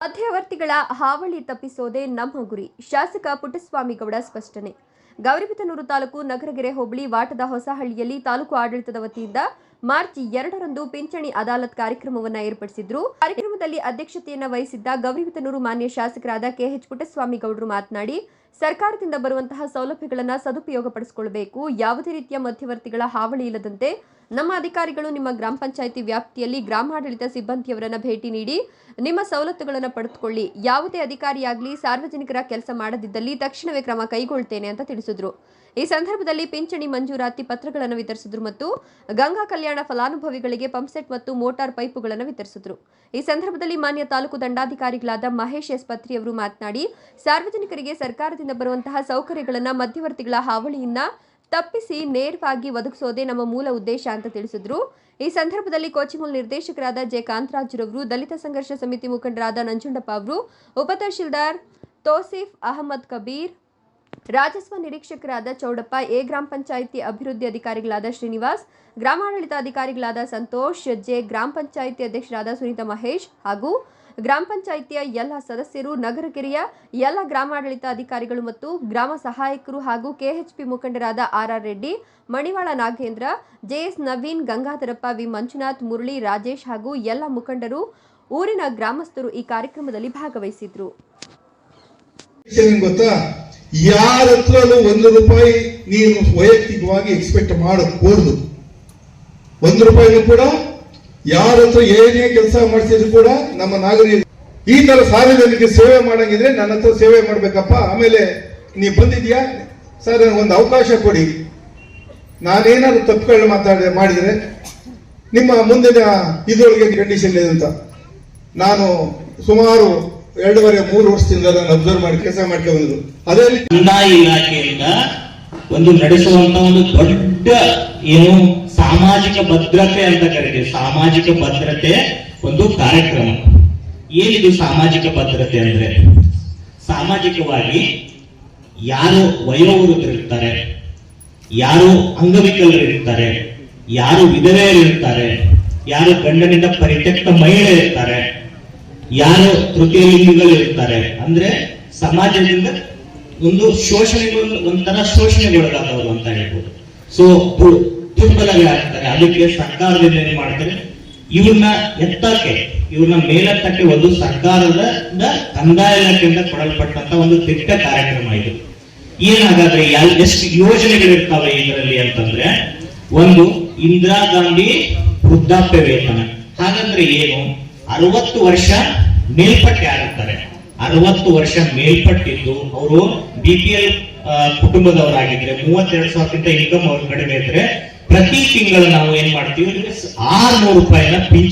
ಮಧ್ಯವರ್ತಿಗಳ ಹಾವಳಿ ತಪ್ಪಿಸೋದೇ ನಮ್ಮ ಗುರಿ. ಶಾಸಕ ಪುಟ್ಟಸ್ವಾಮಿಗೌಡ ಸ್ಪಷ್ಟನೆ. ಗೌರಿಬಿದನೂರು ತಾಲೂಕು ನಗರಗೆರೆ ಹೋಬಳಿ ವಾಟದ ಹೊಸಹಳ್ಳಿಯಲ್ಲಿ ತಾಲೂಕು ಆಡಳಿತದ ವತಿಯಿಂದ ಮಾರ್ಚ್ ಎರಡರಂದು ಪಿಂಚಣಿ ಅದಾಲತ್ ಕಾರ್ಯಕ್ರಮವನ್ನು ಏರ್ಪಡಿಸಿದ್ರು. ಕಾರ್ಯಕ್ರಮದಲ್ಲಿ ಅಧ್ಯಕ್ಷತೆಯನ್ನು ವಹಿಸಿದ್ದ ಗೌರಿಬಿದನೂರು ಮಾನ್ಯ ಶಾಸಕರಾದ ಕೆಎಚ್ ಪುಟ್ಟಸ್ವಾಮಿಗೌಡರು ಮಾತನಾಡಿ, ಸರ್ಕಾರದಿಂದ ಬರುವಂತಹ ಸೌಲಭ್ಯಗಳನ್ನು ಸದುಪಯೋಗಪಡಿಸಿಕೊಳ್ಳಬೇಕು ಯಾವುದೇ ರೀತಿಯ ಮಧ್ಯವರ್ತಿಗಳ ಹಾವಳಿ ಇಲ್ಲದಂತೆ ನಮ್ಮ ಅಧಿಕಾರಿಗಳು ನಿಮ್ಮ ಗ್ರಾಮ ಪಂಚಾಯಿತಿ ವ್ಯಾಪ್ತಿಯಲ್ಲಿ ಗ್ರಾಮಾಡಳಿತ ಸಿಬ್ಬಂದಿಯವರನ್ನ ಭೇಟಿ ನೀಡಿ ನಿಮ್ಮ ಸವಲತ್ತುಗಳನ್ನು ಪಡೆದುಕೊಳ್ಳಿ. ಯಾವುದೇ ಅಧಿಕಾರಿಯಾಗಲಿ ಸಾರ್ವಜನಿಕರ ಕೆಲಸ ಮಾಡದಿದ್ದಲ್ಲಿ ತಕ್ಷಣವೇ ಕ್ರಮ ಕೈಗೊಳ್ತೇನೆ ಅಂತ ತಿಳಿಸಿದ್ರು. ಈ ಸಂದರ್ಭದಲ್ಲಿ ಪಿಂಚಣಿ ಮಂಜೂರಾತಿ ಪತ್ರಗಳನ್ನು ವಿತರಿಸಿದ್ರು ಮತ್ತು ಗಂಗಾ ಕಲ್ಯಾಣ ಫಲಾನುಭವಿಗಳಿಗೆ ಪಂಪ್ಸೆಟ್ ಮತ್ತು ಮೋಟಾರ್ ಪೈಪುಗಳನ್ನು ವಿತರಿಸಿದ್ರು. ಈ ಸಂದರ್ಭದಲ್ಲಿ ಮಾನ್ಯ ತಾಲೂಕು ದಂಡಾಧಿಕಾರಿಗಳಾದ ಮಹೇಶ್ ಎಸ್ ಪತ್ರಿಯವರು ಮಾತನಾಡಿ, ಸಾರ್ವಜನಿಕರಿಗೆ ಸರ್ಕಾರದಿಂದ ಬರುವಂತಹ ಸೌಕರ್ಯಗಳನ್ನು ಮಧ್ಯವರ್ತಿಗಳ ಹಾವಳಿಯಿಂದ ತಪ್ಪಿಸಿ ನೇರವಾಗಿ ಒದಗಿಸೋದೇ ನಮ್ಮ ಮೂಲ ಉದ್ದೇಶ ಅಂತ ತಿಳಿಸಿದ್ರು. ಈ ಸಂದರ್ಭದಲ್ಲಿ ಕೋಚಿಮೂಲ್ ನಿರ್ದೇಶಕರಾದ ಜೆ. ಕಾಂತರಾಜ್ರವರು ದಲಿತ ಸಂಘರ್ಷ ಸಮಿತಿ ಮುಖಂಡರಾದ ನಂಜುಂಡಪ್ಪ ಅವರು ಉಪತಹಶೀಲ್ದಾರ್ ತೋಸಿಫ್ ಅಹಮದ್ ಕಬೀರ್ ರಾಜಸ್ವ ನಿರೀಕ್ಷಕರಾದ ಚೌಡಪ್ಪ, ಎ ಗ್ರಾಮ ಪಂಚಾಯಿತಿ ಅಭಿವೃದ್ಧಿ ಅಧಿಕಾರಿಗಳಾದ ಶ್ರೀನಿವಾಸ್ ಗ್ರಾಮಾಡಳಿತ ಅಧಿಕಾರಿಗಳಾದ ಸಂತೋಷ್, ಜೆ ಗ್ರಾಮ ಪಂಚಾಯಿತಿ ಅಧ್ಯಕ್ಷರಾದ ಸುನೀತಾ ಮಹೇಶ್ ಹಾಗೂ ಗ್ರಾಮ ಪಂಚಾಯಿತಿಯ ಎಲ್ಲ ಸದಸ್ಯರು ನಗರಕೆರೆಯ ಎಲ್ಲ ಗ್ರಾಮಾಡಳಿತ ಅಧಿಕಾರಿಗಳು ಮತ್ತು ಗ್ರಾಮ ಸಹಾಯಕರು ಹಾಗೂ ಕೆಎಚ್ಪಿ ಮುಖಂಡರಾದ R R Reddy, Manivala Nagendra, JS Naveen, Gangadharappa V. Manjunath, Murali Rajesh ಹಾಗೂ ಎಲ್ಲ ಮುಖಂಡರು ಊರಿನ ಗ್ರಾಮಸ್ಥರು ಈ ಕಾರ್ಯಕ್ರಮದಲ್ಲಿ ಭಾಗವಹಿಸಿದ್ರು. ಒಂದು ರೂಪಾಯಿ ನೀನು ವೈಯಕ್ತಿಕವಾಗಿ ಎಕ್ಸ್ಪೆಕ್ಟ್ ಒಂದು ರೂಪಾಯಿನೂ ಕೂಡ ಯಾರ ಹತ್ರ ಏನೇ ಕೆಲಸ ಮಾಡಿಸಿದ್ರು ಕೂಡ ನಮ್ಮ ನಾಗರಿಕ ಈ ತರ ಸಾರ್ವಜನಿಕ ಸೇವೆ ಮಾಡಂಗಿದ್ರೆ ನನ್ನ ಹತ್ರ ಸೇವೆ ಮಾಡ್ಬೇಕಪ್ಪ. ಆಮೇಲೆ ನೀ ಬಂದಿದ್ಯಾ ಸರ್ ಒಂದು ಅವಕಾಶ ಕೊಡಿ. ನಾನೇನಾದ್ರು ತಪ್ಪುಗಳನ್ನ ಮಾತಾಡ ಮಾಡಿದ್ರೆ ನಿಮ್ಮ ಮುಂದಿನ ಇದೊಳಗೆ ಕಂಡೀಷನ್ ಇದೆ ಅಂತ. ನಾನು ಸುಮಾರು ಎರಡೂವರೆ, ಮೂರು ವರ್ಷದಿಂದ ನಾನು ಅಬ್ಸರ್ವ್ ಮಾಡಿ ಕೆಲಸ ಮಾಡ್ಕೊಂಡು ಅದೇ ಇಲಾಖೆಯಿಂದ ಒಂದು ನಡೆಸುವಂತ ಒಂದು ದೊಡ್ಡ ಏನು ಸಾಮಾಜಿಕ ಭದ್ರತೆ ಅಂತ ಕರಿತೀವಿ. ಸಾಮಾಜಿಕ ಭದ್ರತೆ ಒಂದು ಕಾರ್ಯಕ್ರಮ. ಏನಿದು ಸಾಮಾಜಿಕ ಭದ್ರತೆ ಅಂದ್ರೆ? ಸಾಮಾಜಿಕವಾಗಿ ಯಾರು ವಯೋವೃದ್ಧರಿರ್ತಾರೆ ಯಾರು ಅಂಗವಿಕಲರಿರ್ತಾರೆ ಯಾರು ವಿಧವೆಯರಿರ್ತಾರೆ ಯಾರು ಗಂಡನಿಂದ ಪರಿತ್ಯಕ್ತ ಮಹಿಳೆ ಇರ್ತಾರೆ, ಯಾರು ತೃತೀಯ ಲಿಂಗಿಗಳು ಇರ್ತಾರೆ. ಅಂದ್ರೆ ಸಮಾಜದಿಂದ ಒಂದು ಶೋಷಣೆಗಳು, ಒಂಥರ ಶೋಷಣೆಗೊಳಗಾದವರು ಅಂತ ಹೇಳ್ಬೋದು. ಸೊ ದುರ್ಬಲಗಳಾಗ್ತಾರೆ ಅದಕ್ಕೆ ಸರ್ಕಾರದಿಂದ ಏನ್ ಮಾಡ್ತಾರೆ. ಇವ್ರನ್ನ ಎತ್ತಕ್ಕೆ, ಇವ್ರನ್ನ ಮೇಲೆತ್ತಕ್ಕೆ ಒಂದು ಸರ್ಕಾರದ ಕಂದಾಯ ಇಲಾಖೆಯಿಂದ ಕೊಡಲ್ಪಟ್ಟಂತ ಒಂದು ದಿಟ್ಟ ಕಾರ್ಯಕ್ರಮ ಇದು. ಏನಾಗಾದ್ರೆ ಎಷ್ಟು ಎಷ್ಟು ಯೋಜನೆಗಳಿರ್ತಾವೆ ಇದರಲ್ಲಿ ಅಂತಂದ್ರೆ, ಒಂದು ಇಂದಿರಾ ಗಾಂಧಿ ವೃದ್ಧಾಪ್ಯ ವೇತನ. ಹಾಗಂದ್ರೆ ಏನು? ಅರವತ್ತು ವರ್ಷ ಮೇಲ್ಪಟ್ಟೆ ಆಗುತ್ತಾರೆ ಅರವತ್ತು ವರ್ಷ ಮೇಲ್ಪಟ್ಟಿದ್ದು ಅವರು ಬಿ ಪಿ ಎಲ್ ಕುಟುಂಬದವರಾಗಿದ್ರೆ, ಮೂವತ್ತೆರಡು ಸಾವಿರಕ್ಕಿಂತ ಇನ್ಕಮ್ ಅವ್ರ ಕಡಿಮೆ ಇದ್ರೆ ಪ್ರತಿ ತಿಂಗಳು ನಾವು ಏನ್ ಮಾಡ್ತೀವಿ? ಆರ್ನೂರು ರೂಪಾಯಿನ ಪಿಂಚಣಿ